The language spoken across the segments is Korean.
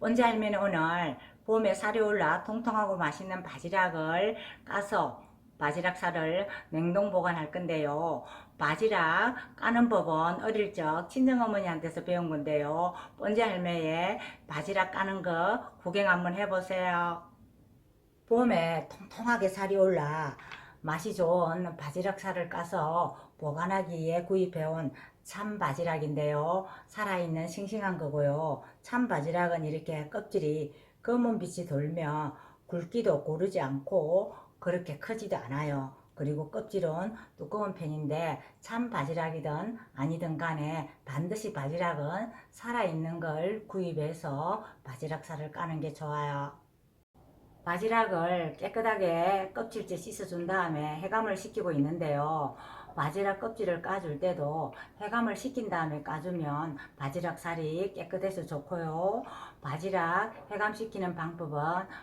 번지 할매는 오늘 봄에 살이 올라 통통하고 맛있는 바지락을 까서 바지락 살을 냉동 보관할 건데요. 바지락 까는 법은 어릴 적 친정어머니한테서 배운 건데요. 번지 할매의 바지락 까는 거 구경 한번 해보세요. 봄에 통통하게 살이 올라 맛이 좋은 바지락 살을 까서 보관하기에 구입해온 참 바지락인데요. 살아있는 싱싱한 거고요. 참 바지락은 이렇게 껍질이 검은 빛이 돌며 굵기도 고르지 않고 그렇게 크지도 않아요. 그리고 껍질은 두꺼운 편인데 참 바지락이든 아니든 간에 반드시 바지락은 살아있는 걸 구입해서 바지락 살을 까는 게 좋아요. 바지락을 깨끗하게 껍질째 씻어준 다음에 해감을 시키고 있는데요. 바지락 껍질을 까줄 때도 해감을 시킨 다음에 까주면 바지락 살이 깨끗해서 좋고요. 바지락 해감시키는 방법은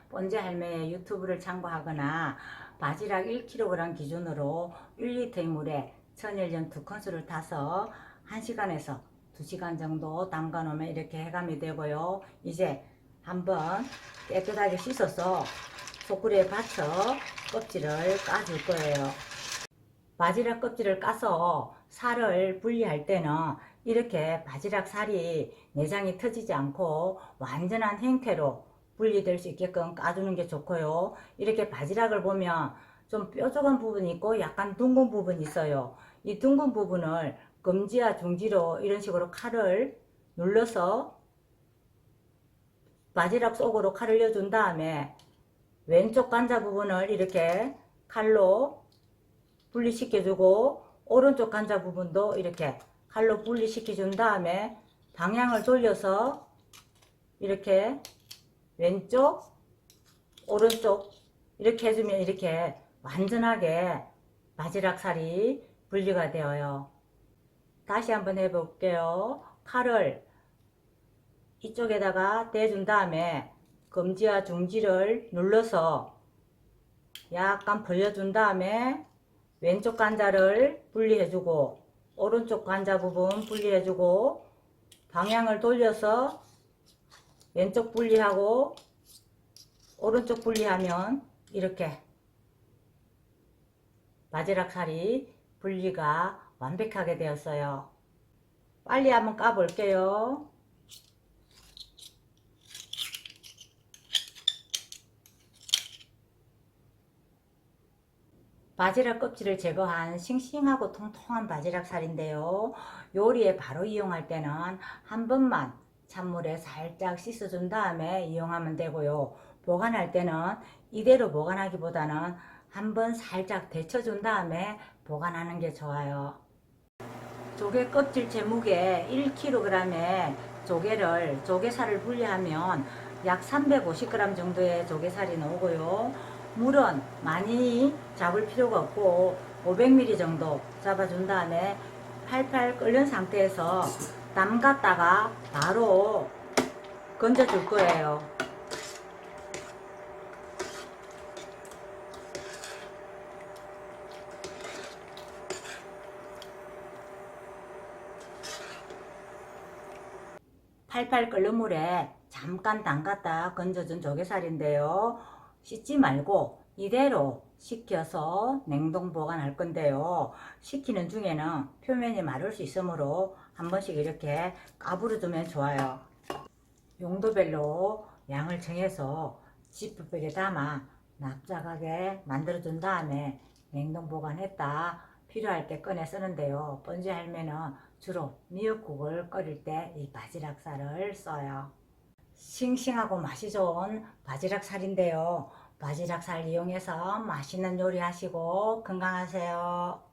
번제 할매의 유튜브를 참고하거나 바지락 1kg 기준으로 1리터의 물에 천일염 2큰술을 타서 1시간에서 2시간 정도 담가 놓으면 이렇게 해감이 되고요. 이제 한번 깨끗하게 씻어서 소쿠리에 받쳐 껍질을 까줄 거예요. 바지락 껍질을 까서 살을 분리할 때는 이렇게 바지락 살이 내장이 터지지 않고 완전한 형태로 분리될 수 있게끔 까주는 게 좋고요. 이렇게 바지락을 보면 좀 뾰족한 부분이 있고 약간 둥근 부분이 있어요. 이 둥근 부분을 검지와 중지로 이런 식으로 칼을 눌러서 바지락 속으로 칼을 넣어준 다음에 왼쪽 관자 부분을 이렇게 칼로 분리시켜주고 오른쪽 관자 부분도 이렇게 칼로 분리시켜준 다음에 방향을 돌려서 이렇게 왼쪽 오른쪽 이렇게 해주면 이렇게 완전하게 바지락 살이 분리가 되어요. 다시 한번 해볼게요. 칼을 이쪽에다가 대준 다음에 검지와 중지를 눌러서 약간 벌려준 다음에 왼쪽 관자를 분리해주고 오른쪽 관자 부분 분리해주고 방향을 돌려서 왼쪽 분리하고 오른쪽 분리하면 이렇게 바지락 살이 분리가 완벽하게 되었어요. 빨리 한번 까볼게요. 바지락 껍질을 제거한 싱싱하고 통통한 바지락 살인데요. 요리에 바로 이용할 때는 한 번만 찬물에 살짝 씻어준 다음에 이용하면 되고요. 보관할 때는 이대로 보관하기보다는 한 번 살짝 데쳐준 다음에 보관하는 게 좋아요. 조개 껍질 제무게 1kg에 조개를 조개살을 분리하면 약 350g 정도의 조개살이 나오고요. 물은 많이 잡을 필요가 없고 500ml 정도 잡아준 다음에 팔팔 끓는 상태에서 담갔다가 바로 건져 줄 거예요. 팔팔 끓는 물에 잠깐 담갔다 건져준 조개살인데요. 씻지 말고 이대로 식혀서 냉동 보관할 건데요. 식히는 중에는 표면이 마를 수 있으므로 한 번씩 이렇게 까불어 주면 좋아요. 용도별로 양을 정해서 지프백에 담아 납작하게 만들어 준 다음에 냉동 보관했다 필요할 때 꺼내 쓰는데요. 번지 할매는 주로 미역국을 끓일 때 이 바지락 살을 써요. 싱싱하고 맛이 좋은 바지락 살인데요. 바지락 살 이용해서 맛있는 요리 하시고 건강하세요.